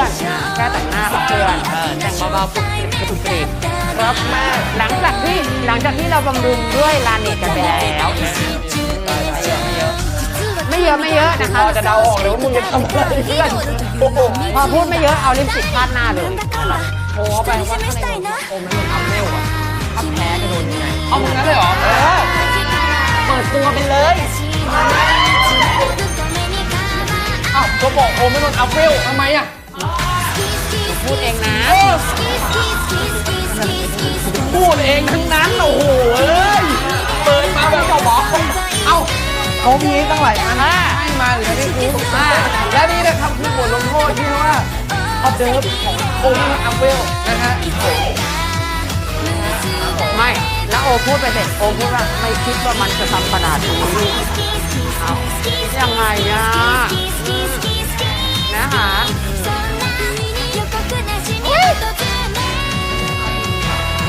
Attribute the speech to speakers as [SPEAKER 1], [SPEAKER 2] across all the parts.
[SPEAKER 1] อนแค่แต่งหน้ากับเพื่อนเออแต่งเบาๆปุกปิดปุกปิด
[SPEAKER 2] ครับแม่
[SPEAKER 1] หลังจากที่หลังจากที่เราบำรุงด้วยลาเนตกันไปแล้วไม่เยอะไม่เยอะนะคะ
[SPEAKER 2] พอจะเดาออกเลยว่ามึงจะทำอะไรเพื่อนโอ้โห
[SPEAKER 1] พอพูดไม่เยอะเอาลิปสติกพาดหน้าเลย
[SPEAKER 2] โอ้ไปว่าข้างในนมโอ้มันมันอัพเร็วอะ
[SPEAKER 1] ถ้าแพ้จะโดนยังไง
[SPEAKER 2] เอามึงนั้นเลยเหรอ
[SPEAKER 1] เออเปิดตัวไปเลย
[SPEAKER 2] อ้าวก็บอกโอ้ไม่มันอัพเร็วทำไมอะ
[SPEAKER 1] พูดเองนะ
[SPEAKER 2] พูดเองทั้งนั้นโอ้โหเอ้ยเปิดมาแบบเจ้าบอกเอ้าเขามีตั้งหลายอัน
[SPEAKER 1] อ่า
[SPEAKER 2] ให้มาหรือไม่คุ้มอ่าและนี่นะครับคือบทลงโทษที่ว่าออเดิร์ฟของโอเมนอัพเวลนะฮะ
[SPEAKER 1] ไม่แล้วโอพูดไปเสร็จโอพูดว่าไม่คิดว่ามันจะทำขนาดนี้เอายังไงอะนะคะ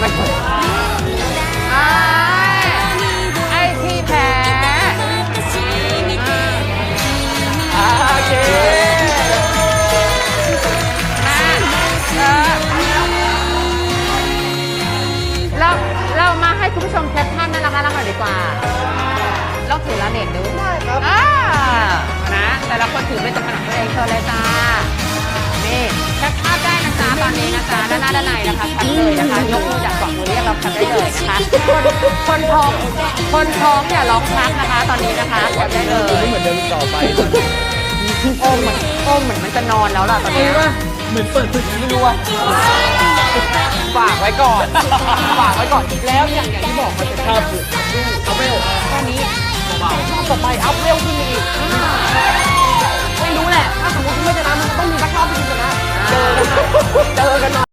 [SPEAKER 1] ม่ไอ้ไอ้ที่แพ้อ่าโอเคมาเออเราเรามาให้คุณผู้ชมแคปชั่นน่ารักน่ารักหน่อยดีกว่าเราถือลาเน็ตดูได้ครับอ่านะแต่ละคนถือเป็นตัวขนาดตัวเองเชิญเลยจ้านี่แคปภาพได้นะจ๊ะตอนนี้ นะจ๊ะด้านหน้าด้านในนะคะแคปเลยนะคะยกมือจากกล่งมือเรียกเราแคปได้เลยนะคะคนคนท้องคนท้องอย่าร้องชักนะคะ ตอนนี้นะคะแคปได้เลย
[SPEAKER 2] เหมือนเดิมต่อไป
[SPEAKER 1] โอ้เหมือนโอ้เหมือนมันจะนอนแล้วล่ะตอนนี้
[SPEAKER 2] ว่าเหมือนเปิดศึกไม่รู้อะฝากไว้ก่อนฝากไว้ก่อนแล้วอย่างอย่างที่บอกมันจะครับอัพเวแค่นี้เบาต่อไปอัพเวขึ้นอีกไม่รู้แหละถ้าอีก